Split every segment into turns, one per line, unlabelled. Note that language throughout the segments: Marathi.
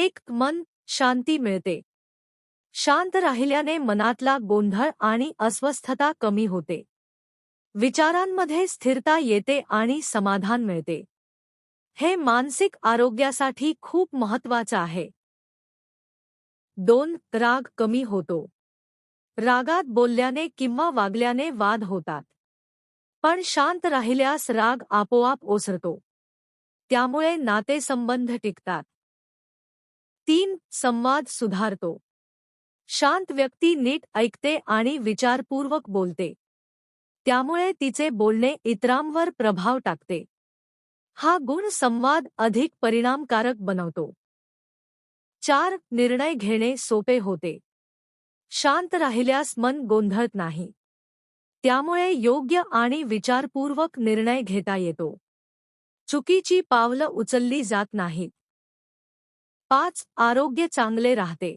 एक मन शांती मिळते. शांत राहिल्याने मनातला गोंधळ आणि अस्वस्थता कमी होते. विचारांमध्ये स्थिरता येते आणि समाधान मिळते. हे मानसिक आरोग्यासाठी खूप महत्वाचं आहे. दोन राग कमी होतो. रागात बोलल्याने किंवा वागल्याने वाद होतात. पण शांत राहिल्यास राग आपोआप ओसरतो. त्यामुळे नातेसंबंध टिकतात. तीन संवाद सुधारतो. शांत व्यक्ती नीट ऐकते आणि विचारपूर्वक बोलते. त्यामुळे तिचे बोलणे इतरांवर प्रभाव टाकते. हा गुण संवाद अधिक परिणामकारक बनवतो. चार निर्णय घेणे सोपे होते. शांत राहिल्यास मन गोंधळत नाही. त्यामुळे योग्य आणि विचारपूर्वक निर्णय घेता येतो. चुकीची पावलं उचलली जात नाहीत. पाच आरोग्य चांगले राहते.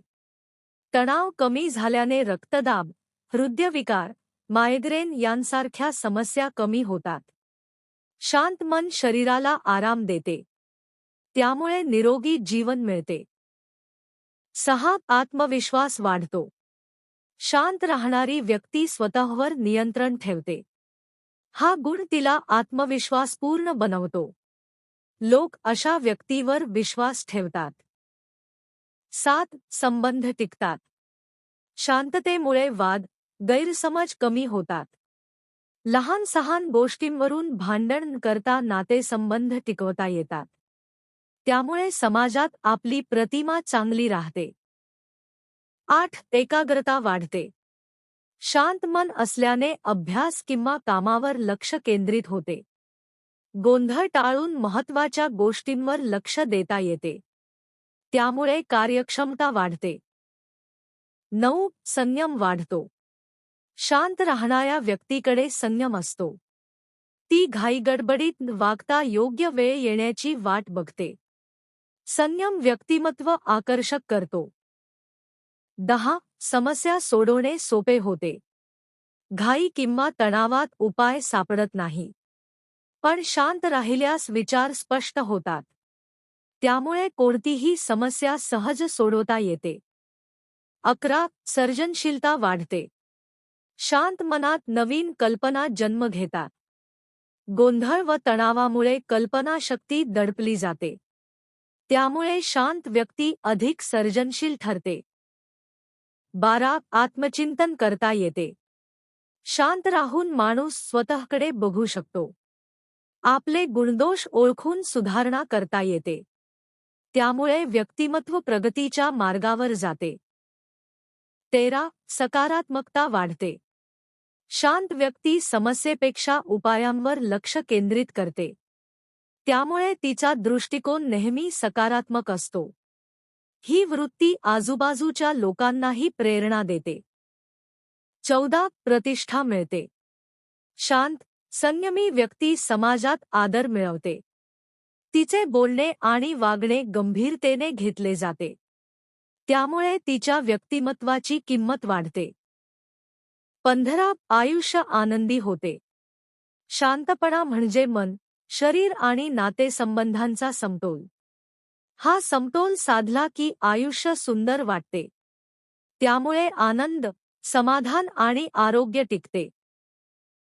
तणाव कमी झाल्याने रक्तदाब, हृदयविकार मायग्रेन यांसारख्या समस्या कमी होतात. शांत मन शरीराला आराम देते. त्यामुळे निरोगी जीवन मिळते. सहा, आत्मविश्वास वाढतो. शांत राहणारी व्यक्ती स्वतःवर नियंत्रण ठेवते. हा गुण तिला आत्मविश्वासपूर्ण बनवतो. लोक अशा व्यक्तीवर विश्वास ठेवतात. सात संबंध टिकतात. शांततेमुळे वाद गैरसमज कमी होतात. लहान सहान गोष्टींवरून भांडण करता नातेसंबंध टिकवता येतात. त्यामुळे समाजात आपली प्रतिमा चांगली राहते. आठ एकाग्रता वाढते. शांत मन असल्याने अभ्यास किंवा कामावर लक्ष केंद्रित होते. गोंधळ टाळून महत्त्वाच्या गोष्टींवर लक्ष देता येते. त्यामुळे कार्यक्षमता वाढते. नऊ संयम वाढतो. शांत राहणाऱ्या व्यक्तीकडे संयम असतो. ती घाईगडबडीत वागता योग्य वेळ येण्याची वाट बघते. संयम व्यक्तिमत्व आकर्षक करतो. दहा समस्या सोडवणे सोपे होते. घाई किंवा तणावात उपाय सापडत नाही. पण शांत राहिल्यास विचार स्पष्ट होतात. त्यामुळे कोणतीही समस्या सहज सोडवता येते. अकरा, सर्जनशीलता वाढते. शांत मनात नवीन कल्पना जन्म घेतात गोंधळ व तणावामुळे कल्पनाशक्ती दडपली जाते. त्यामुळे शांत व्यक्ती अधिक सर्जनशील ठरते. बारा, आत्मचिंतन करता येते. शांत राहून माणूस स्वतःकडे बघू शकतो. आपले गुणदोष ओळखून सुधारणा करता येते. त्यामुळे व्यक्तिमत्व प्रगतीच्या मार्गावर जाते. तेरा सकारात्मकता वाढते. शांत व्यक्ती समस्येपेक्षा उपायांवर लक्ष केंद्रित करते. त्यामुळे तिचा दृष्टिकोन नेहमी सकारात्मक असतो. ही वृत्ती आजूबाजूच्या लोकांनाही प्रेरणा देते. चौदा प्रतिष्ठा मिळते. शांत संयमी व्यक्ती समाजात आदर मिळवते. तिचे बोलणे आणि वागणे गंभीरतेने घेतले जाते. त्यामुळे तिच्या व्यक्तिमत्वाची किंमत वाढते. पंधरा आयुष्य आनंदी होते. शांतपणा म्हणजे मन शरीर आणि नातेसंबंधांचा समतोल. हा समतोल साधला की आयुष्य सुंदर वाटते. त्यामुळे आनंद समाधान आणि आरोग्य टिकते.